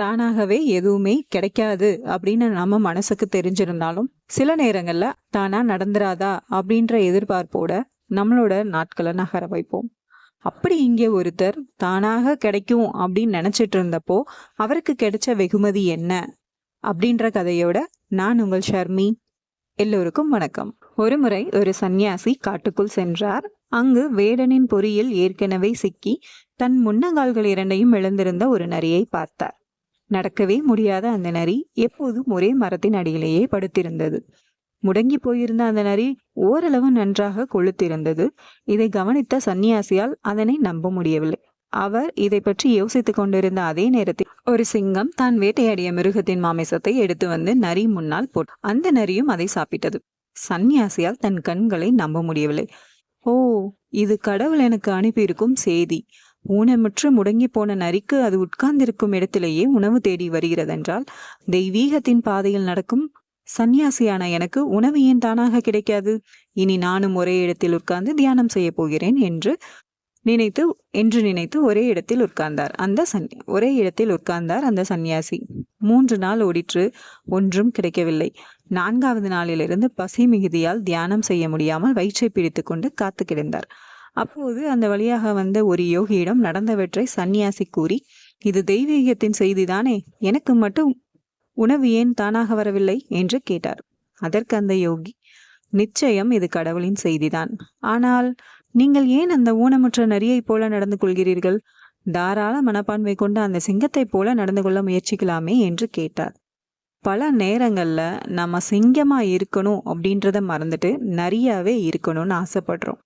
தானாகவே எதுவுமே கிடைக்காது அப்படின்னு நம்ம மனசுக்கு தெரிஞ்சிருந்தாலும் சில நேரங்களில் தானாக நடந்துராதா அப்படின்ற எதிர்பார்ப்போட நம்மளோட நாட்களை நகர வைப்போம். அப்படி இங்கே ஒருத்தர் தானாக கிடைக்கும் அப்படின்னு நினச்சிட்டு இருந்தப்போ அவருக்கு கிடைச்ச வெகுமதி என்ன? அப்படின்ற கதையோட நான் உங்கள் ஷர்மி. எல்லோருக்கும் வணக்கம். ஒருமுறை ஒரு சந்நியாசி காட்டுக்குள் சென்றார். அங்கு வேடனின் பொறியில் ஏற்கனவே சிக்கி தன் முன்னங்கால்கள் இரண்டையும் எழுந்திருந்த ஒரு நரியை பார்த்தார். நடக்கவே முடியாத அந்த நரி எப்போதும் ஒரே மரத்தின் அடியிலேயே படுத்திருந்தது. முடங்கி போயிருந்த அந்த நரி ஓரளவு நன்றாக கொளுத்திருந்தது. இதை கவனித்த சந்நியாசியால் அதனை நம்ப முடியவில்லை. அவர் இதை பற்றி யோசித்துக் கொண்டிருந்த அதே நேரத்தில் ஒரு சிங்கம் தான் வேட்டையாடிய மிருகத்தின் மாமிசத்தை எடுத்து வந்து நரி முன்னால் போட்டு அந்த நரியும் அதை சாப்பிட்டது. சந்நியாசியால் தன் கண்களை நம்ப முடியவில்லை. ஓ இது கடவுள் எனக்கு அனுப்பியிருக்கும் செய்தி. ஊனமுற்று முடங்கி போன நரிக்கு அது உட்கார்ந்திருக்கும் இடத்திலேயே உணவு தேடி வருகிறதென்றால் தெய்வீகத்தின் பாதையில் நடக்கும் சந்நியாசியான எனக்கு உணவு ஏன் தானாக கிடைக்காது? இனி நானும் ஒரே இடத்தில் உட்கார்ந்து தியானம் செய்ய போகிறேன் என்று நினைத்து என்று நினைத்து ஒரே இடத்தில் உட்கார்ந்தார். அந்த சன் ஒரே இடத்தில் உட்கார்ந்தார் அந்த சந்நியாசி. மூன்று நாள் ஓடிற்று ஒன்றும் கிடைக்கவில்லை. நான்காவது நாளிலிருந்து பசி மிகுதியால் தியானம் செய்ய முடியாமல் வயிற்றை பிடித்து கொண்டு காத்து கிடந்தார். அப்போது அந்த வழியாக வந்த ஒரு யோகியிடம் நடந்தவற்றை சந்நியாசி கூறி இது தெய்வீகத்தின் செய்திதானே? எனக்கு மட்டும் உணவு ஏன் தானாக வரவில்லை? என்று கேட்டார். அதற்கு அந்த யோகி நிச்சயம் இது கடவுளின் செய்திதான். ஆனால் நீங்கள் ஏன் அந்த ஊனமுற்ற நரியைப் போல நடந்து கொள்கிறீர்கள்? தாராள மனப்பான்மை கொண்ட அந்த சிங்கத்தைப் போல நடந்து கொள்ள முயற்சிக்கலாமே? என்று கேட்டார். பல நேரங்களில் நம்ம சிங்கமாக இருக்கணும் அப்படின்றத மறந்துட்டு நிறையாவே இருக்கணும்னு ஆசைப்படுறோம்.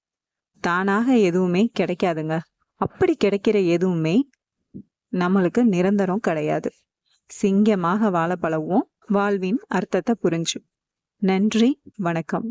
தானாக எதுவுமே கிடைக்காதுங்க. அப்படி கிடைக்கிற எதுவுமே நம்மளுக்கு நிரந்தரம் கிடையாது. சிங்கமாக வாழ பழகுவோம். வாழ்வின் அர்த்தத்தை புரிஞ்சு. நன்றி. வணக்கம்.